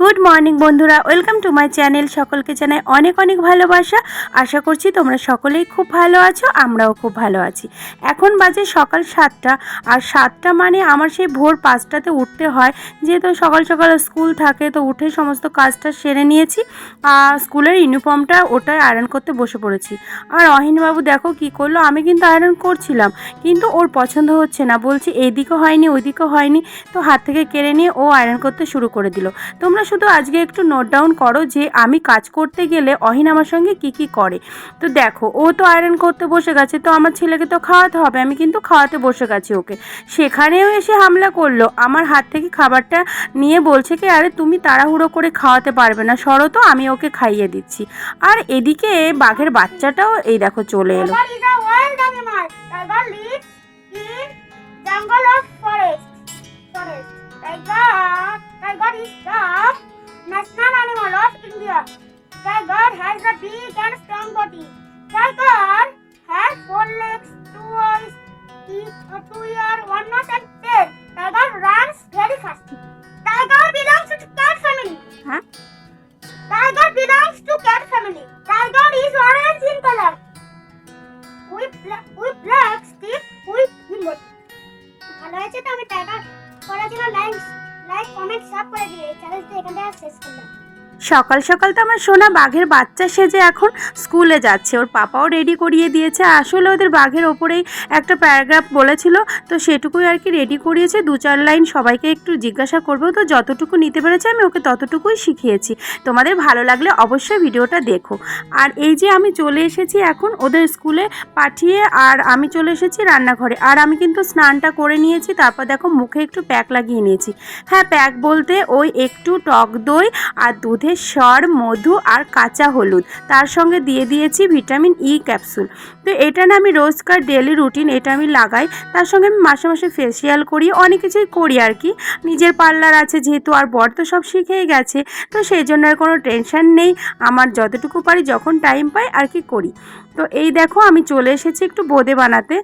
Good morning বন্ধুরা। Welcome to my channel সকলকে জানাই অনেক অনেক ভালোবাসা। আশা করছি তোমরা সকলেই খুব ভালো আছো, আমরাও খুব ভালো আছি। এখন বাজে সকাল সাতটা, আর সাতটা মানে আমার সেই ভোর পাঁচটাতে উঠতে হয়। যেহেতু সকাল সকাল স্কুল থাকে, তো উঠে সমস্ত কাজটা সেরে নিয়েছি। আর স্কুলের ইউনিফর্মটা ওটাই আয়রন করতে বসে পড়েছি। আর অহিনবাবু দেখো কি করল, আমি কিন্তু আয়রন করছিলাম। কিন্তু ওর পছন্দ হচ্ছে না। বলছি, এইদিকে হয়নি, ওইদিকে হয়নি। তো হাত থেকে কেড়ে নিয়ে ও আয়রন করতে শুরু করে দিল। তোমরা শুধু আজকে একটু নোট ডাউন করো যে আমি কাজ করতে গেলে অহিন আমার সঙ্গে কি কি করে। তো দেখো, ও তো আয়রন করতে বসে গেছে, তো আমার ছেলেকে তো খাওয়াতে হবে, আমি কিন্তু খাওয়াতে বসে গেছি ওকে। সেখানেও এসে হামলা করল, আমার হাত থেকে খাবারটা নিয়ে বলছে কি, আরে তুমি তাড়াহুড়ো করে খাওয়াতে পারবে না, সরো তো, আমি ওকে খাইয়ে দিচ্ছি। আর এদিকে বাঘের বাচ্চাটাও এই দেখো চলে এলো। Tiger is the national animal of India. Tiger has a big and strong body. Tiger has four legs, two eyes, uh, two ears, one nose and tail. Tiger runs very fast. Tiger belongs to cat family. Huh? Tiger belongs to cat family. সকাল সকাল তো আমার সোনা বাঘের বাচ্চা সেজে এখন স্কুলে যাচ্ছে। ওর পাপাও রেডি করিয়ে দিয়েছে। আসলে ওদের বাঘের ওপরেই একটা প্যারাগ্রাফ বলেছিল, তো সেটুকুই আর কি রেডি করিয়েছে। দু চার লাইন সবাইকে একটু জিজ্ঞাসা করব, তো যতটুকু নিতে পেরেছে আমি ওকে ততটুকুই শিখিয়েছি। তোমাদের ভালো লাগলে অবশ্যই ভিডিওটা দেখো। আর এই যে আমি চলে এসেছি এখন ওদের স্কুলে পাঠিয়ে, আর আমি চলে এসেছি রান্নাঘরে। আর আমি কিন্তু স্নানটা করে নিয়েছি, তারপর দেখো মুখে একটু প্যাক লাগিয়ে নিয়েছি। হ্যাঁ প্যাক বলতে ওই একটু টক দই আর দুধের সর, মধু আর কাঁচা হলুদ। তার সঙ্গে দিয়ে দিয়েছি ভিটামিন ই ক্যাপসুল। তো এটা না আমি রোজকার ডেলি রুটিন এটা আমি লাগাই। তার সঙ্গে আমি মাসে মাসে ফেসিয়াল করি, অনেক কিছুই করি আর কি। নিজের পার্লার আছে যেহেতু আর বর তো সব শিখেই গেছে। তো সেই জন্য আর কোনো টেনশান নেই। আমার যতটুকু পারি যখন টাইম পাই আর কি করি। তো এই দেখো আমি চলে এসেছি একটু বোঁদে বানাতে।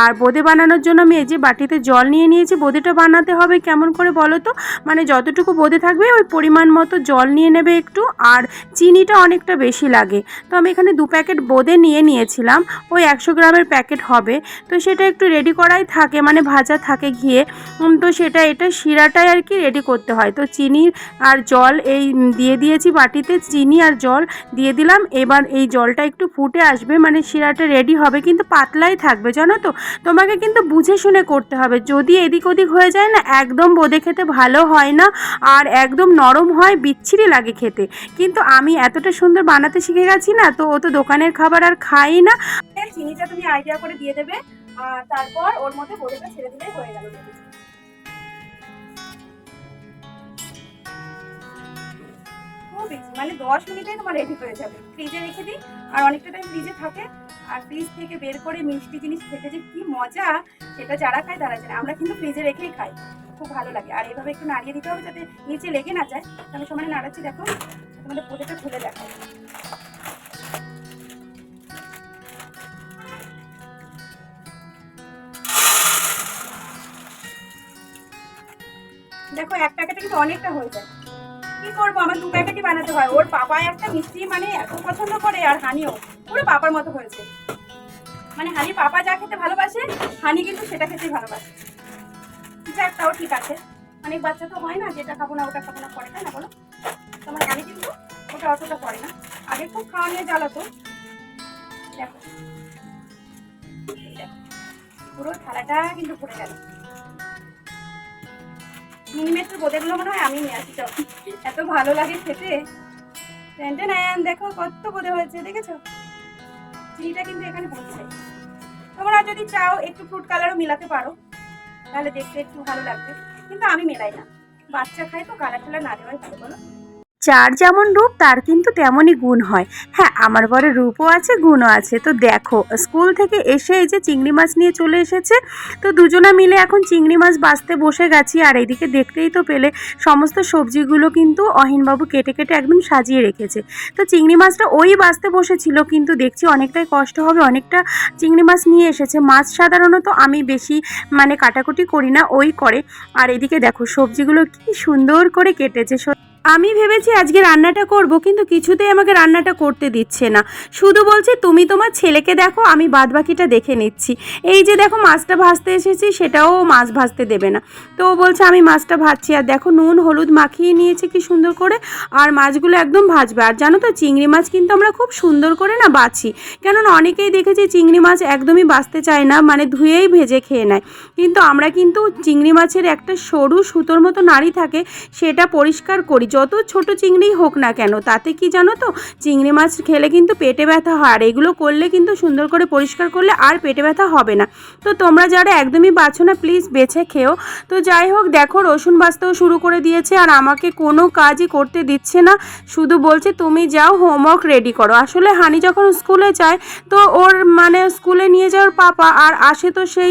আর বোঁদে বানানোর জন্য আমি এই যে বাটিতে জল নিয়ে নিয়েছি, বোঁদেটা বানাতে হবে কেমন করে বলো তো? মানে যতটুকু বোঁদে থাকবে ওই পরিমাণ মতো জল নিয়ে নেবে একটু, আর চিনিটা অনেকটা বেশি লাগে। তো আমি এখানে দু প্যাকেট বোঁদে নিয়ে নিয়েছিলাম, ওই একশো গ্রামের প্যাকেট হবে। তো সেটা একটু রেডি করাই থাকে মানে ভাজা থাকে ঘিয়ে। তো সেটা, এটা শিরাটাই আর কি রেডি করতে হয়। তো চিনি আর জল এই, দিয়ে দিয়েছি বাটিতে, চিনি আর জল দিয়ে দিলাম। এবার এই জলটা একটু ফুটে আসবে মানে শিরাটা রেডি হবে, কিন্তু পাতলাই থাকবে, জানো তো? তোমাকে কিন্তু বুঝে শুনে করতে হবে। যদি এদিক ওদিক হয়ে যায় না, একদম বোঁদে খেতে ভালো হয় না, আর একদম নরম হয়, বিচ্ছিরি লাগে খেতে। কিন্তু আমি এতটা সুন্দর বানাতে শিখে গেছি না, তো ও তো দোকানের খাবার আর খাই না। চিনিটা তুমি আইডিয়া করে দিয়ে দেবে তারপর ওর মধ্যে বোঁদেটা ছেড়ে দিলেই হয়ে গেল। মানে দশ মিনিটে তোমার রেডি হয়ে যাবে। ফ্রিজে রেখে দিই, আর অনেকটা টাইম ফ্রিজে থাকে। আর ফ্রিজ থেকে বের করে মিষ্টি জিনিস খেতে যে কি মজা, সেটা যারা খায় তারা জানে। আমরা কিন্তু ফ্রিজে রেখেই খাই। খুব ভালো লাগে। আর এভাবে একটু নাড়িয়ে দিতে হবে যাতে নিচে লেগে না যায়। আমি সমানে নাড়াচ্ছি, দেখো। তোমাদের পোটেটা খুলে দেখো দেখো, এক প্যাকেটে কিন্তু অনেকটা হয়ে যায়। কি করব? আমার দু প্যাকেটই বানাতে হয়। ওর পাপা একটা মিষ্টি মানে এত পছন্দ করে, আর হানিও। পুরো পাপার মতো হয়েছে। মানে হানি পাপা যা খেতে ভালোবাসে, হানি কিন্তু সেটা খেতেই ভালোবাসে। যাক তাও ঠিক আছে। অনেক বাচ্চা তো হয় না, যেটা খাব না, ওটা খাব না তাই না, বলো? তোমার হানি কিন্তু ওটা অতটা করে না। আগে খুব খাওয়া নিয়ে জ্বালাতো দেখো। পুরো থালাটা কিন্তু ভরে গেল। মিনিমেটের বোধেগুলো মনে হয় আমি নিয়ে আসি চল ভালো লাগে খেতে। প্যান্টে নেন দেখো কত বোধে হয়েছে, দেখেছ? চিনিটা কিন্তু এখানে পড়ছে তোমরা যদি চাও একটু ফ্রুট কালারও মিলাতে পারো, তাহলে দেখতে একটু ভালো লাগবে। কিন্তু আমি মেলাই না। বাচ্চা খায় তো কালার টালার না দেওয়াই ভালো, বলো? যার যেমন রূপ, তার কিন্তু তেমনই গুণ হয়। হ্যাঁ আমার বড় রূপও আছে, গুণও আছে। তো দেখো, স্কুল থেকে এসে এই যে চিংড়ি মাছ নিয়ে চলে এসেছে, তো দুজনা মিলে এখন চিংড়ি মাছ বাঁচতে বসে গেছি। আর এইদিকে দেখতেই তো পেলে, সমস্ত সবজিগুলো কিন্তু অহিনবাবু কেটে কেটে একদম সাজিয়ে রেখেছে। তো চিংড়ি মাছটা ওই বাঁচতে বসেছিল, কিন্তু দেখছি অনেকটাই কষ্ট হবে, অনেকটা চিংড়ি মাছ নিয়ে এসেছে। মাছ সাধারণত আমি বেশি মানে কাটাকুটি করি না, ওই করে। আর এদিকে দেখো, সবজিগুলো কি সুন্দর করে কেটেছে আমি ভেবেছি আজকে রান্নাটা করব, কিন্তু কিছুতেই আমাকে রান্নাটা করতে দিচ্ছে না। শুধু বলছে, তুমি তোমার ছেলেকে দেখো, আমি বাদবাকিটা দেখে নিচ্ছি। এই যে দেখো, মাছটা ভাজতে এসেছি, সেটাও মাছ ভাজতে দেবে না। তো ও বলছে, আমি মাছটা ভাজছি। আর দেখো, নুন, হলুদ মাখিয়ে নিয়েছে কি সুন্দর করে, আর মাছগুলো একদম ভাজবে। আর জানো তো, চিংড়ি মাছ কিন্তু আমরা খুব সুন্দর করে না বাছি। কেননা, অনেকেই দেখেছি চিংড়ি মাছ একদমই বাঁচতে চায় না মানে ধুয়েই ভেজে খেয়ে নেয়। কিন্তু আমরা কিন্তু চিংড়ি মাছের একটা সরু সুতোর মতো নাড়ি থাকে, সেটা পরিষ্কার করি। যত ছোট চিংড়ি হোক না কেন, তাতে কি জানো তো? চিংড়ি মাছ খেলে কিন্তু পেটে ব্যথা হয়, আর এগুলো করলে কিন্তু সুন্দর করে পরিষ্কার করলে আর পেটে ব্যথা হবে না। তো তোমরা যারা একদমই বাছো না প্লিজ বেছে খেও। তো যাই হোক, দেখো রসুন বাঁচতেও শুরু করে দিয়েছে, আর আমাকে কোনো কাজই করতে দিচ্ছে না। শুধু বলছে, তুমি যাও হোমওয়ার্ক রেডি করো। আসলে হানি যখন স্কুলে যায়, তো ওর মানে স্কুলে নিয়ে যাওয়ার পাপা আর আসে তো সেই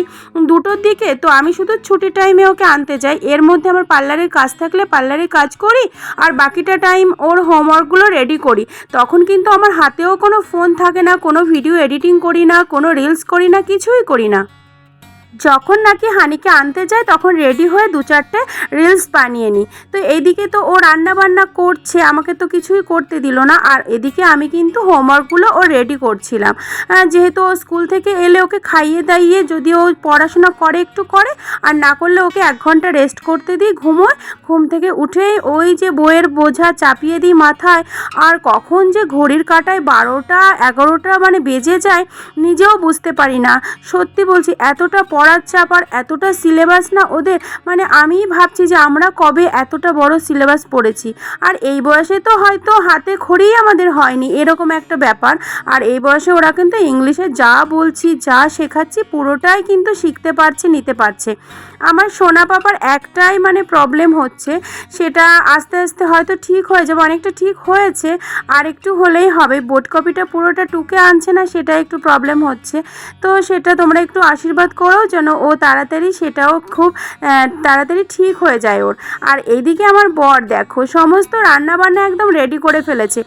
দুটোর দিকে। তো আমি শুধু ছুটির টাইমে ওকে আনতে যাই। এর মধ্যে আমার পার্লারের কাজ থাকলে পার্লারের কাজ করি আর বাকিটা টাইম ওর হোমওয়ার্কগুলো রেডি করি। তখন কিন্তু আমার হাতেও কোনো ফোন থাকে না, কোনো ভিডিও এডিটিং করি না, কোনো রিলস করি না, কিছুই করি না। যখন নাকি হানিকে আনতে যায়, তখন রেডি হয়ে দু চারটে রিলস বানিয়ে নিই। তো এইদিকে তো ও রান্না বান্না করছে, আমাকে তো কিছুই করতে দিল না। আর এদিকে আমি কিন্তু হোমওয়ার্কগুলো ও রেডি করছিলাম। যেহেতু ও স্কুল থেকে এলে ওকে খাইয়ে দাইয়ে যদি ও পড়াশোনা করে একটু করে, আর না করলে ওকে এক ঘণ্টা রেস্ট করতে দিই ঘুমোয়। ঘুম থেকে উঠেই ওই যে বইয়ের বোঝা চাপিয়ে দিই মাথায়। আর কখন যে ঘড়ির কাটায় বারোটা, এগারোটা মানে বেজে যায়, নিজেও বুঝতে পারি না। সত্যি বলছি, এতটা পড়ার চাপ আর এতটা সিলেবাস না ওদের? মানে আমিই ভাবছি যে আমরা কবে এতটা বড় সিলেবাস পড়েছি? আর এই বয়সে তো হয়তো হাতে খড়িই আমাদের হয়নি, এরকম একটা ব্যাপার। আর এই বয়সে ওরা কিন্তু ইংলিশে যা বলছি, যা শেখাচ্ছি, পুরোটাই কিন্তু শিখতে পারছে, নিতে পারছে। আমার সোনা পাপার একটাই মানে প্রবলেম হচ্ছে, সেটা আস্তে আস্তে হয়তো ঠিক হয়ে যাবে, অনেকটা ঠিক হয়েছে, আর একটু হলেই হবে। বোর্ড কপিটা পুরোটা টুকে আনছে না, সেটা একটু প্রবলেম হচ্ছে। তো সেটা তোমরা একটু আশীর্বাদ করো যেন ও তাড়াতাড়ি সেটাও খুব তাড়াতাড়ি ঠিক হয়ে যায় ওর। আর এইদিকে আমার বর, দেখো, সমস্ত রান্না বান্না একদম রেডি করে ফেলেছে।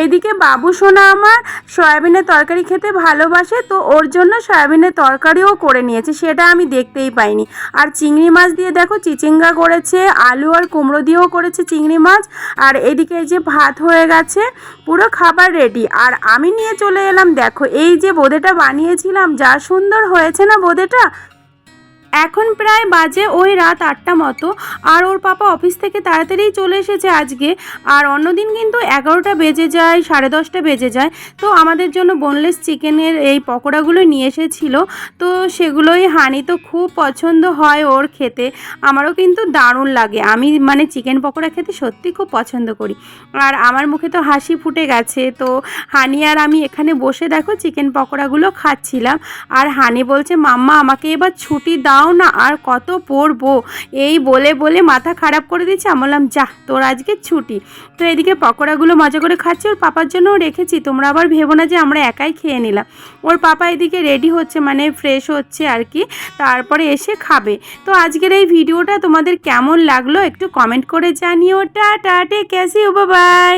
এইদিকে বাবু সোনা আমার সয়াবিনের তরকারি খেতে ভালোবাসে, তো ওর জন্য সয়াবিনের তরকারিও করে নিয়েছে, সেটা আমি দেখতেই পাইনি। আর চিংড়ি মাছ দিয়ে দেখো, চিচিঙ্গা করেছে, আলু আর কুমড়ো দিয়েও করেছে চিংড়ি মাছ। আর এদিকে এই যে ভাত হয়ে গেছে, পুরো খাবার রেডি আর আমি নিয়ে চলে এলাম, দেখো, এই যে বোঁদেটা বানিয়েছিলাম, যা সুন্দর হয়েছে না বোঁদেটা? এখন প্রায় বাজে ওই রাত আটটা মতো, আর ওর পাপা অফিস থেকে তাড়াতাড়ি চলে এসেছে আজকে। আর অন্যদিন কিন্তু এগারোটা বেজে যায়, সাড়ে দশটা বেজে যায়। তো আমাদের জন্য বোনলেস চিকেনের এই পকোড়াগুলো নিয়ে এসেছিল। তো সেগুলোই হানি তো খুব পছন্দ হয় ওর খেতে। আমারও কিন্তু দারুণ লাগে। আমি মানে চিকেন পকোড়া খেতে সত্যি খুব পছন্দ করি। আর আমার মুখে তো হাসি ফুটে গেছে। তো হানি আর আমি এখানে বসে দেখো, চিকেন পকোড়াগুলো খাচ্ছিলাম। আর হানি বলছে, মাম্মা, আমাকে এবার ছুটি দাও। না, আর কত পড়ব এই বলে বলে মাথা খারাপ করে দিচ্ছে আমি বললাম, যা, তোর আজকে ছুটি। তো এদিকে পকোড়াগুলো মজা করে খাচ্ছি, ওর পাপার জন্যও রেখেছি। তোমরা আবার ভেবো না যে আমরা একাই খেয়ে নিলাম। ওর পাপা এদিকে রেডি হচ্ছে মানে ফ্রেশ হচ্ছে আর কি। তারপরে এসে খাবে। তো আজকের এই ভিডিওটা তোমাদের কেমন লাগল একটু কমেন্ট করে জানিও। টা টা টেক ক্যাসি ও বাই